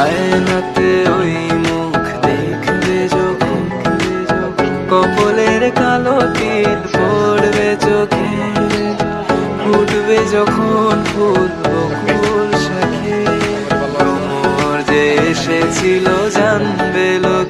আয়নাতে ওই মুখ দেখবে যখন। কপলের কালো তিল যখন ফুল বকুল শাখে ভ্রমর যে এসেছিল জানবে লোকে